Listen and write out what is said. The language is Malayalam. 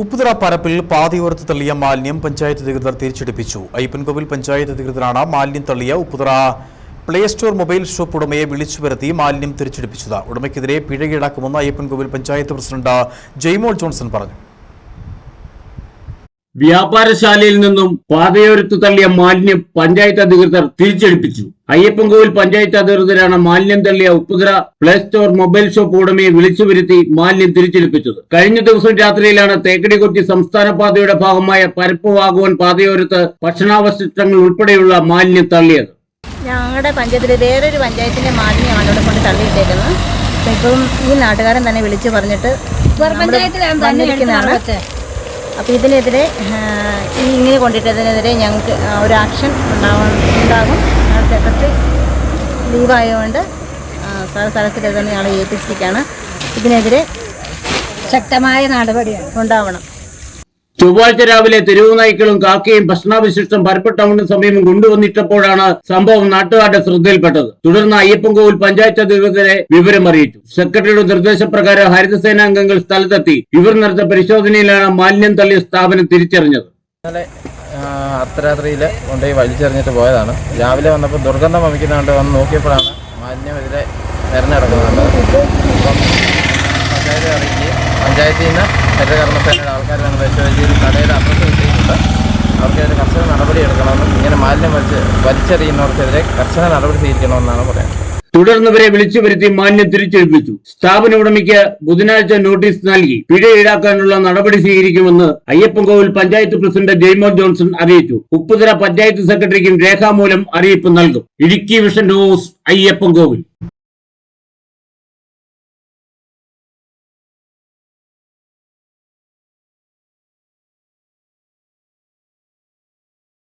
ഉപ്പുതറ പരപ്പിൽ പാതയോരത്ത് തള്ളിയ മാലിന്യം പഞ്ചായത്ത് അധികൃതർ തിരിച്ചെടുപ്പിച്ചു. അയ്യപ്പൻകോവിൽ പഞ്ചായത്ത് അധികൃതരാണ് മാലിന്യം തള്ളിയ Upputhara play store mobile shop ഉടമയെ വിളിച്ചു വരുത്തി മാലിന്യം തിരിച്ചെടുപ്പിച്ചത്. ഉടമയ്ക്കെതിരെ പിഴ ഈടാക്കുമെന്ന് അയ്യപ്പൻകോവിൽ പഞ്ചായത്ത് പ്രസിഡന്റ് ജെയ്മോൾ ജോൺസൺ പറഞ്ഞു. വ്യാപാരശാലയിൽ നിന്നും പാതയോരത്ത് തള്ളിയ മാലിന്യം പഞ്ചായത്ത് അധികൃതർ തിരിച്ചെടുപ്പിച്ചു. അയ്യപ്പൻകോവിൽ പഞ്ചായത്ത് അധികൃതരാണ് മാലിന്യം തള്ളിയ Upputhara play store mobile shop ഉടമയെ വിളിച്ചു വരുത്തി മാലിന്യം തിരിച്ചെടുപ്പിച്ചത്. കഴിഞ്ഞ ദിവസം രാത്രിയിലാണ് തേക്കടികൊച്ചി സംസ്ഥാന പാതയുടെ ഭാഗമായ പരപ്പ് വാഗുവൻ പാതയോരത്ത് ഭക്ഷണാവശിഷ്ടങ്ങൾ ഉൾപ്പെടെയുള്ള മാലിന്യം തള്ളിയത്. ഞങ്ങളുടെ പഞ്ചായത്തിൽ വേറൊരു പഞ്ചായത്തിന്റെ മാലിന്യമാണ് ഇവിടെ കൊണ്ട് തള്ളിയിട്ടേക്കുന്നത്. ഇപ്പം ഈ നാട്ടുകാരൻ തന്നെ വിളിച്ചു പറഞ്ഞിട്ട് വന്നിരിക്കുന്നതാണ്. അപ്പോൾ ഇതിനെതിരെ ഈ ഇങ്ങനെ കൊണ്ടിട്ടതിനെതിരെ ഞങ്ങൾക്ക് ഒരു ആക്ഷൻ ഉണ്ടാവും ഉണ്ടാകും. സെക്രട്ടറി ലീവായതുകൊണ്ട് സ്ഥല സ്ഥലത്തിൽ തന്നെ ഞങ്ങൾ ഏൽപ്പിച്ചിരിക്കുകയാണ് ഇതിനെതിരെ ശക്തമായ നടപടി ഉണ്ടാവണം. ചൊവ്വാഴ്ച രാവിലെ തെരുവു നായ്ക്കളും കാക്കയും ഭക്ഷണാവശിഷ്ടം പരപ്പ് ടൗണിന് സമീപം കൊണ്ടുവന്നിട്ടപ്പോഴാണ് സംഭവം നാട്ടുകാരുടെ ശ്രദ്ധയിൽപ്പെട്ടത്. തുടർന്ന് അയ്യപ്പൻകോവിൽ പഞ്ചായത്ത് അധികൃതരെ വിവരം അറിയിച്ചു. സെക്രട്ടറിയുടെ നിർദ്ദേശപ്രകാരം ഹരിതസേന അംഗങ്ങൾ സ്ഥലത്തെത്തി. ഇവർ നടത്തിയ പരിശോധനയിലാണ് മാലിന്യം തള്ളിയ സ്ഥാപനം തിരിച്ചറിഞ്ഞത്. അർദ്ധരാത്രിയിൽ കൊണ്ടുപോയി വലിച്ചെറിഞ്ഞിട്ട് പോയതാണ്. രാവിലെ വന്നപ്പോൾ ദുർഗന്ധം വമിക്കുന്നുണ്ട് വന്ന് നോക്കിയപ്പോഴാണ് മാലിന്യം ഇതിലെ തിരഞ്ഞെടുക്കുന്നത് അപ്പം അറിയിക്കുകയും പഞ്ചായത്തിൽ നിന്ന് ഹരിതകർമ്മസേനയുടെ ആൾക്കാർ വന്ന് പരിശോധിച്ച് കടയുടെ അഡ്രസ്സ് കിട്ടിയിട്ടുണ്ട് അവർക്കെതിരെ കർശന നടപടി എടുക്കണമെന്നും ഇങ്ങനെ മാലിന്യം വലിച്ച് വലിച്ചെറിയുന്നവർക്കെതിരെ കർശന നടപടി സ്വീകരിക്കണമെന്നാണ് പറയുന്നത്. തുടർന്നവരെ വിളിച്ചു വരുത്തി മാന്യം തിരിച്ചെടുപ്പിച്ചു സ്ഥാപന ഉടമയ്ക്ക് ബുധനാഴ്ച നോട്ടീസ് നൽകി. പിഴ ഈടാക്കാനുള്ള നടപടി സ്വീകരിക്കുമെന്ന് അയ്യപ്പൻകോവിൽ പഞ്ചായത്ത് പ്രസിഡന്റ് ജെയ്മോൻ ജോൺസൺ അറിയിച്ചു. ഉപ്പുതല പഞ്ചായത്ത് സെക്രട്ടറിക്കും രേഖാമൂലം അറിയിപ്പ് നൽകും. Idukki vision news Ayyappancoil